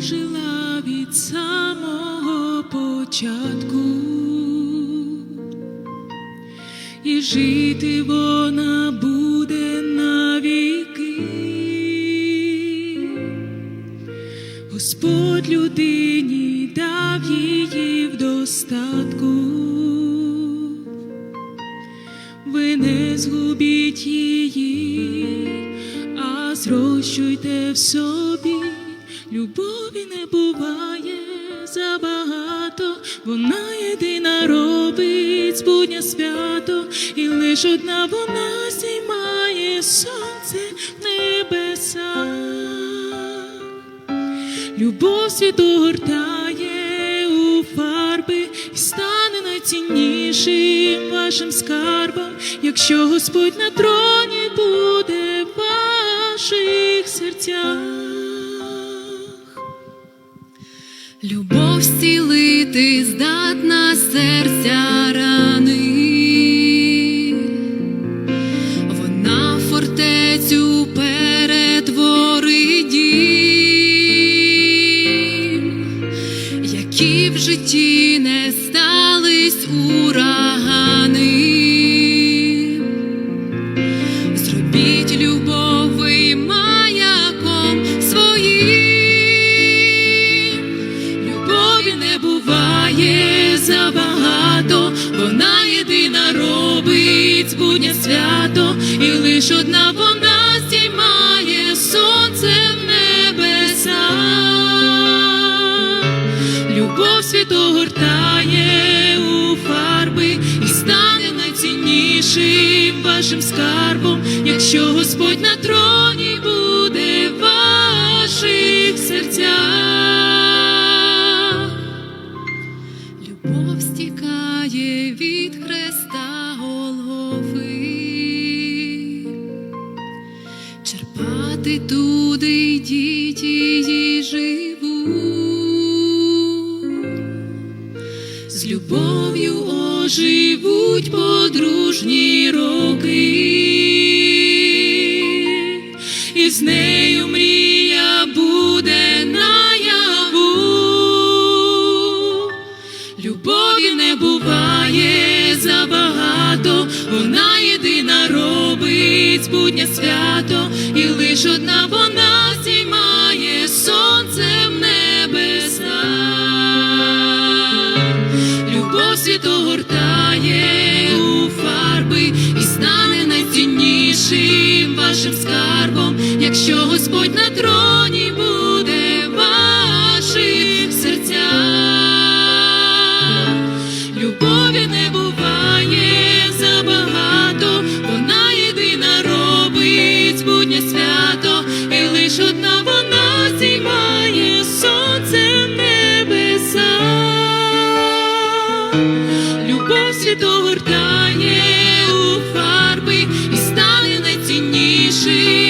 Жила від самого початку, і жити вона буде навіки. Господь людині дав її в достатку. Ви не згубіть її, а зрощуйте в собі. Любові не буває забагато, вона єдина робить збудня свято, і лиш одна вона знімає сонце небеса. Любов світу гортає у фарби і стане найціннішим вашим скарбом, якщо Господь на троні буде в ваших серцях. Любов зцілити здатна серця рани, вона фортецю перетворить дім, які в житті не стались урагани. Любові не буває забагато, вона єдина робить будня свято, і лиш одна вона здіймає сонце в небеса. Любов світу гортає у фарби і стане найціннішим вашим скарбом, якщо Господь на троні черпати туди йдіть її живу. З любов'ю оживуть подружні роки, і з нею мрія буде наяву. Любові не буває забагато, вона єдина робить збудня свято, лиш вона зіймає сонце в небеса. Любов світ огортає у фарби і стане найціннішим вашим скарбом, якщо Господь на троні світ огортає у фарби і стане найціннішим.